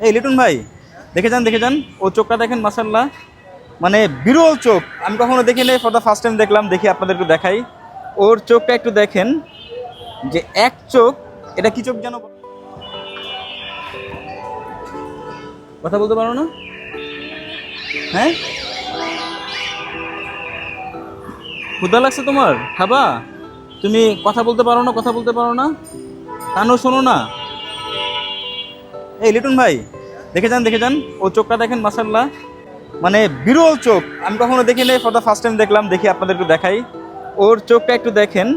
এই লিটন ভাই, দেখে যান দেখে যান। ও চোখটা দেখেন মাসাল্লাহ মানে বিরল চোখ। আমি কখনো দেখিনি ফর দ্য ফার্স্ট টাইম দেখলাম, দেখি আপনাদের একটু দেখাই। ওর চোখটা একটু দেখেন। যে এক চোখ, এটা কি চোখ যেন কথা বলতে পারো না? হ্যাঁ? ক্ষুদা লাগছে তোমার? খাবা? তুমি কথা বলতে পারো না, কথা বলতে পারো না? কানও শোনো না। এই লিটন ভাই দেখে যান দেখে যান। ও চোখটা দেখেন মাসাল্লাহ মানে বিরল চোখ। আমি কখনো দেখিনি ফর দ্য ফার্স্ট টাইম দেখলাম দেখি আপনাদের একটু দেখাই। ওর চোখটা একটু দেখেন।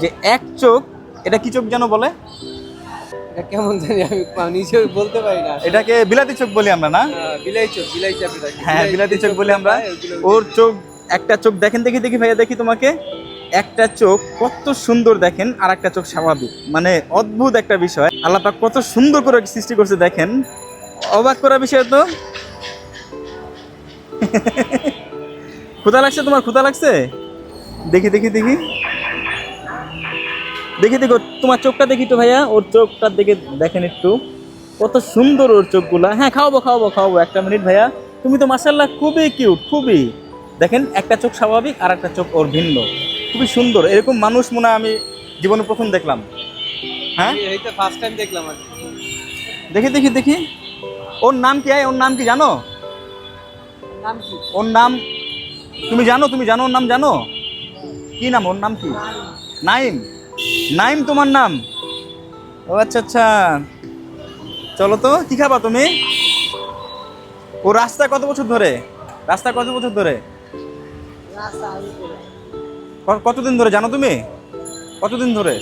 যে এক চোখ এটা কি চোখ যেন বলে? এটা কেমন জানি আমি বলতে পারি না এটাকে বিলাতি চোখ বলি আমরা না? বিলাই চোখ বিলাই চাপে হ্যাঁ বিলাতি চোখ বলি আমরা। ওর চোখ একটা চোখ দেখেন দেখি দেখি ভাইয়া দেখি তোমাকে। একটা চোখ কত সুন্দর দেখেন আর একটা চোখ স্বাভাবিক। মানে অদ্ভুত একটা বিষয়। আল্লাহ পাক কত সুন্দর করে সৃষ্টি করছে দেখেন। অবাক করা বিষয় তো? ক্ষুধা লাগছে তোমার? ক্ষুধা লাগছে? দেখি দেখি দেখি। দেখি, দেখো, তোমার চোখটা দেখি তো ভাইয়া। ওর চোখটা দেখে দেখেন একটু। কত সুন্দর ওর চোখগুলা। হ্যাঁ খাওয়াবো খাওয়াবো খাওয়াবো। একটা মিনিট ভাইয়া। তুমি তো মাসাল্লাহ খুবই কিউট খুবই। দেখেন, একটা চোখ স্বাভাবিক আর একটা চোখ ওর ভিন্ন। খুবই সুন্দর। এরকম মানুষ মনে হয় আমি জীবনে প্রথম দেখলাম। হ্যাঁ? ফার্স্ট টাইম দেখলাম আর। দেখি দেখি দেখি। ওর নাম কি? আয় ওর নাম কি জানো? নাম কি? ওর নাম তুমি জানো? তুমি জানো ওর নাম জানো? কি নাম? ওর নাম কি? নাইম। নাইম তোমার নাম? ও আচ্ছা আচ্ছা। চলো তো কি খাবা তুমি? ও রাস্তা কত বছর ধরে? রাস্তা কত বছর ধরে? ক- কতদিন ধরে জানো তুমি? কতদিন ধরে?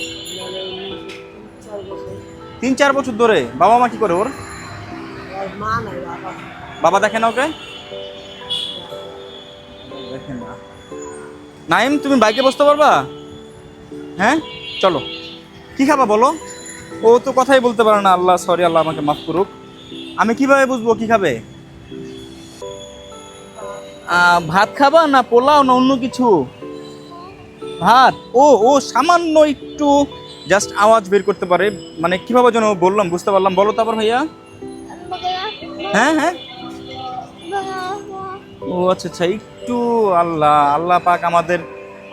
তিন চার বছর ধরে। বাবা মা কি করে ওর? বাবা দেখে না ওকে? দেখে না। নাইম, তুমি বাইকে বসতে পারবা? হ্যাঁ? চলো। কি খাবা বলো? ও তো কথাই বলতে পারে না, আল্লাহ সরি আল্লাহ আমাকে মাফ করুক। আমি কীভাবে বুঝব কি খাবে? ভাত খাবা না পোলাও না অন্য কিছু? ভাত ও ও সামান্য একটু জাস্ট আওয়াজ বের করতে পারে। মানে কীভাবে যেন বললাম, বুঝতে পারলাম। বলো তারপর ভাইয়া। হ্যাঁ হ্যাঁ। ও আচ্ছা আচ্ছা একটু আল্লাহ আল্লাহ পাক আমাদের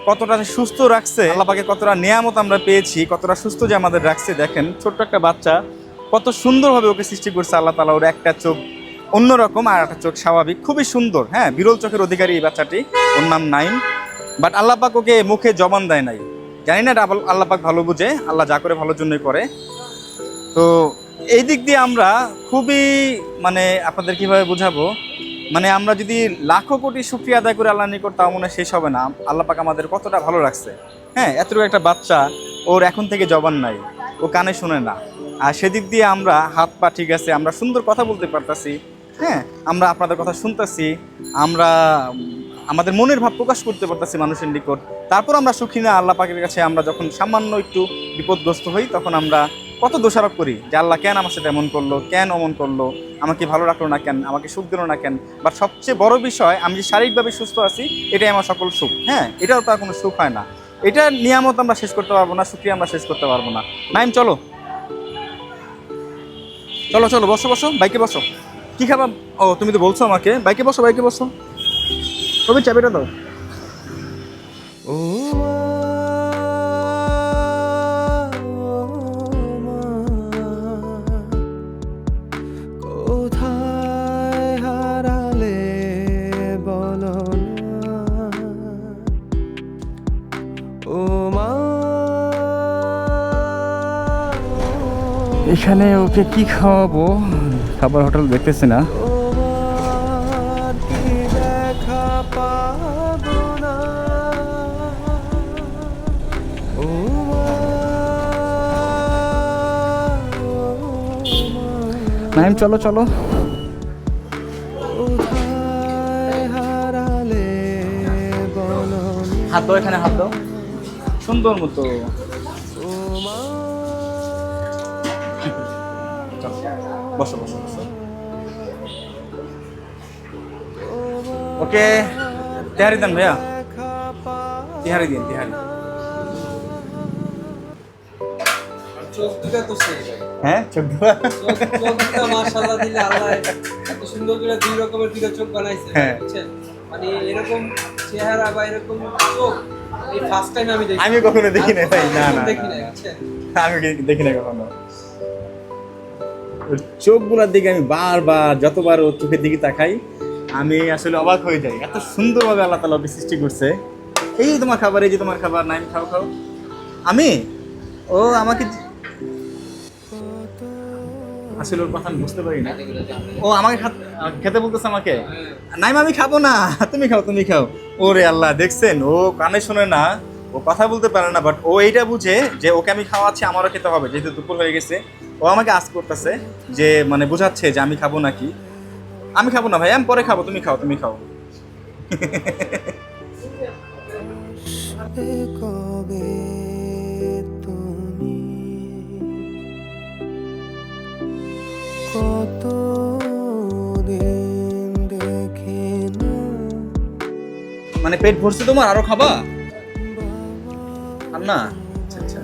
কতটা সুস্থ রাখছে। আল্লাহ পাকে কতটা নিয়ামত আমরা পেয়েছি, কতটা সুস্থ যে আমাদের রাখছে। দেখেন, ছোট্ট একটা বাচ্চা, কত সুন্দরভাবে ওকে সৃষ্টি করছে আল্লাহ তালা ওর একটা চোখ অন্যরকম আর একটা চোখ স্বাভাবিক। খুবই সুন্দর হ্যাঁ বিরল চোখের অধিকারী এই বাচ্চাটি। ওর নাম নাইম। বাট আল্লাহ পাক ওকে মুখে জবান দেয় নাই। জানি না এটা আবার আল্লাহ পাক ভালো বুঝে, আল্লাহ যা করে ভালোর জন্যই করে। তো এই দিক দিয়ে আমরা খুবই মানে আপনাদের কীভাবে বোঝাবো? মানে আমরা যদি লাখো কোটি শুক্রিয়া আদায় করে আল্লাহ নিকট, তাও মনে শেষ হবে না। আল্লাহ পাক আমাদের কতটা ভালো রাখছে। হ্যাঁ এতটুকু একটা বাচ্চা, ওর এখন থেকে জবান নাই। ও কানে শোনে না। আর সেদিক দিয়ে আমরা হাত পা ঠিক আছে, আমরা সুন্দর কথা বলতে পারতাছি। হ্যাঁ আমরা আপনাদের কথা শুনতেছি, আমরা, আমাদের মনের ভাব প্রকাশ করতে পারতেছি মানুষের নিকট। তারপর আমরা সুখী না, আল্লাহ পাকের কাছে আমরা যখন সামান্য একটু বিপদগ্রস্ত হই, তখন আমরা কত দোষারোপ করি যে আল্লাহ কেন আমার সাথে এমন করল, কেন অমন করল, আমাকে ভালো রাখল না কেন, আমাকে সুখ দিল না কেন। বা সবচেয়ে বড় বিষয়, আমি যে শারীরিকভাবে সুস্থ আছি, এটাই আমার সকল সুখ। হ্যাঁ এটাও তার কোনো সুখ হয় না। এটা নিয়ামত আমরা শেষ করতে পারব না, সুক্রিয়া আমরা শেষ করতে পারব না। নাইম, চলো। চলো চলো, বসো বসো, বাইকে বসো। কি খাবা? ও তুমি তো বলছো আমাকে। বাইকে বসো বাইকে বসো। তবে চাবিটা দাও? ও কোথায় হারালে বলো না? ও মা। এখানে ওকে কি খাওয়াবো? খাবার হোটেল দেখতেছি না। নাইম চলো চলো। কোথায় হারালে বলো হাত দাও এখানে হাত দাও। সুন্দর মতো। ও মা বসো বসো বসো। ওকে তেহারি দেন ভাইয়া। তিহারি দিন তিহারি। হ্যাঁ চোখ মাশাআল্লাহ দিলে আল্লাহ এত সুন্দর করে দুই রকমের চোখ বানাইছে হ্যাঁ। বুঝছেন? মানে এরকম চেহারা বা এরকম চোখ এই ফার্স্ট টাইম আমি দেখি। আমি কখনো দেখি নাই ভাই, না, না, দেখি না। আমি দেখি না কখনো? চোখগুলোর দিকে আমি বারবার, যতবার ওর চোখের দিকে তাকাই, আমি আসলে অবাক হয়ে যাই। এত সুন্দরভাবে আল্লাহ তালা ওকে সৃষ্টি করছে। এই তোমার খাবার, এই যে তোমার খাবার নাই খাও খাও। আমি? ও আমাকে আসলে ওর কথা আমি বুঝতে পারি না। ও আমাকে খাত- বলতেছে আমাকে? নাই আমি খাব না। তুমি খাও তুমি খাও। ওরে আল্লাহ, দেখছেন? ও কানে শোনে না, ও কথা বলতে পারে না বাট ও এইটা বুঝে যে ওকে আমি খাওয়াচ্ছি, আমারও খেতে হবে, যেহেতু দুপুর হয়ে গেছে। ও আমাকে আস করতেছে যে মানে বোঝাচ্ছে যে আমি খাব নাকি। আমি খাব না ভাই আমি পরে খাব তুমি খাও তুমি খাও। কত মানে পেট ভরছে তোমার আরও খাবা? আর না আচ্ছা আচ্ছা।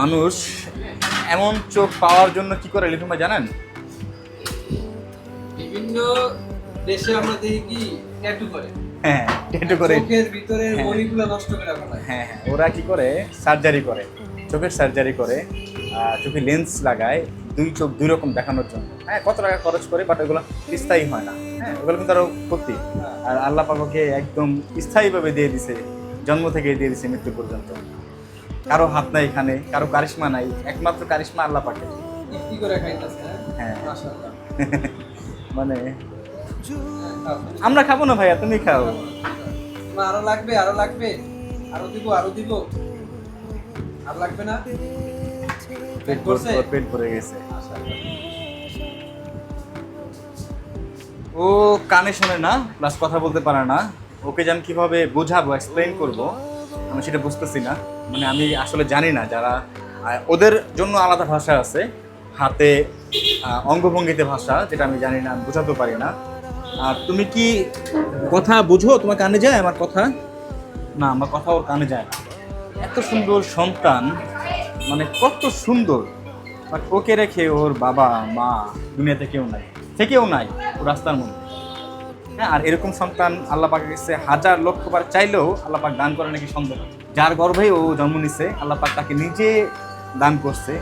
মানুষ এমন চোখ পাওয়ার জন্য কি করে লিটুমা জানেন? বিভিন্ন দেশে আমরা দেখি কি ট্যাটু করে। হ্যাঁ একটু করে। চোখের ভিতরের হ্যাঁ। মণিগুলো নষ্ট করে হ্যাঁ হ্যাঁ ওরা কি করে? সার্জারি করে। চোখের সার্জারি করে। চোখে লেন্স লাগায় দুই চোখ দুই রকম দেখানোর জন্য। হ্যাঁ কত টাকা খরচ করে বাট ওগুলো স্থায়ী হয় না। হ্যাঁ ওগুলো কিন্তু আরও ক্ষতি। আর আল্লাহ পাকে একদম স্থায়ীভাবে দিয়ে দিছে জন্ম থেকে দিয়ে দিছে মৃত্যু পর্যন্ত। কারও হাত নাই এখানে কারও কারিশমা নাই একমাত্র কারিশমা আল্লাহ পাকে খাইতেছে হ্যাঁ। মানে হ্যাঁ, আমরা খাব না ভাইয়া তুমি খাও। আরও লাগবে আরও লাগবে। আরও দিব আরও দিব। আর লাগবে না? পেট ভরে পেট ভরে গেছে। ও কানে শোনে না প্লাস কথা বলতে পারে না। ওকে যে আমি কীভাবে বোঝাবো এক্সপ্লেন করব। আমি সেটা বুঝতেছি না। মানে আমি আসলে জানি না যারা ওদের জন্য আলাদা ভাষা আছে, হাতে অঙ্গভঙ্গিতে ভাষা, যেটা আমি জানি না বোঝাতে পারি না। আর তুমি কি কথা বুঝো? তোমার কানে যায় আমার কথা? না, আমার কথা ওর কানে যায় না। এত সুন্দর সন্তান মানে কত সুন্দর। ওকে রেখে ওর বাবা, মা, দুনিয়াতে কেউ নাই। থেকেও নাই রাস্তার মধ্যে। হ্যাঁ আর এরকম সন্তান আল্লাহ কাছে হাজার লক্ষ বার চাইলেও আল্লাহ পাক দান করে নাকি সন্দেহ যার গর্ভে ও জন্ম নিছে আল্লাহ পাক তাকে নিজে দান করছে।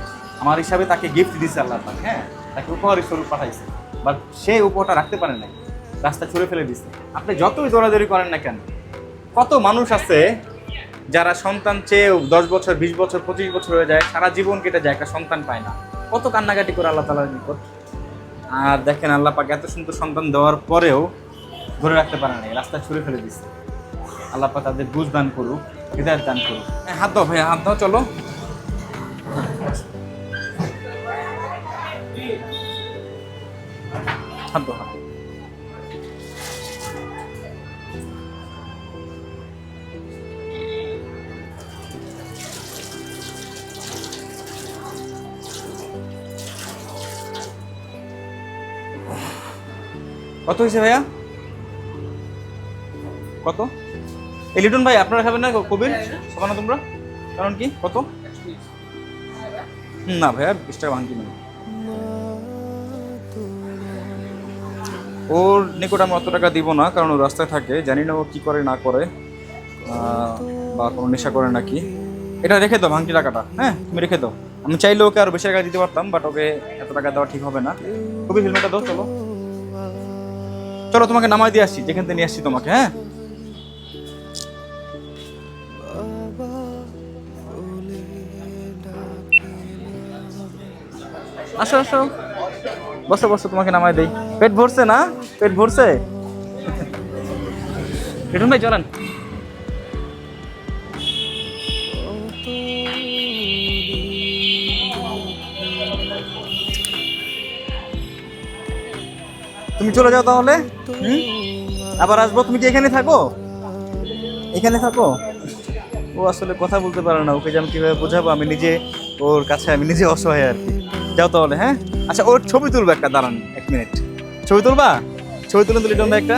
আমার হিসাবে তাকে গিফট দিছে আল্লাহ পাক হ্যাঁ তাকে উপহার স্বরূপ পাঠাইছে। বাট সে উপহারটা রাখতে পারে নাই, রাস্তা ছুঁড়ে ফেলে দিছে। আপনি যতই দৌড়াদৌড়ি করেন না কেন, কত মানুষ আছে যারা সন্তান চেয়ে দশ বছর, বিশ বছর, পঁচিশ বছর হয়ে যায়, সারা জীবন কেটে যায়, একটা সন্তান পায় না। কত কান্নাকাটি করে আল্লাহ তালার নিকট। আর দেখেন আল্লাহ এত সুন্দর সন্তান দেওয়ার পরেও ধরে রাখতে পারে নাই, রাস্তা ছুঁড়ে ফেলে দিচ্ছে আল্লাহ পাক তাদের বুঝ দান করুক হৃদয়ের দান করুক। হাত দাও ভাইয়া, হাত দাও, চলো। হাত দাও। কত হয়েছে ভাইয়া? কত? এই লিটন ভাই আপনারা খাবেন না কবির? খাবে না তোমরা? কারণ কি? কত? না ভাইয়া বিশ টাকা ভাঙতি না ওর নিকট আমি অত টাকা দিব না কারণ ও রাস্তায় থাকে। জানি না ও কি করে না করে বা কোনো নেশা করে নাকি। এটা রেখে দাও ভাঙতি টাকাটা হ্যাঁ? তুমি রেখে দাও। আমি চাইলে ওকে আরও বেশি টাকা দিতে পারতাম বাট ওকে এত টাকা দেওয়া ঠিক হবে না। কবির হেলমেটটা দাও চলো। চলো তোমাকে নামাই দিয়ে আসছি যেখান থেকে নিয়ে আসছি তোমাকে হ্যাঁ? আসো আসো। বসো বসো তোমাকে নামাই দেই। পেট ভরছে না? পেট ভরছে? লিটন ভাই চলেন। তুমি চলে যাও তাহলে? আবার আসব? তুমি কি এখানে থাকো? এখানে থাকো? ও আসলে কথা বলতে পারে না। ওকে যে আমি কীভাবে বোঝাবো? আমি নিজে ওর কাছে আমি নিজে অসহায় আর কি। যাও তাহলে হ্যাঁ? আচ্ছা ওর ছবি তুলবো একটা, দাঁড়ান এক মিনিট। ছবি তুলবা? ছবি তুলে তুলি একটা।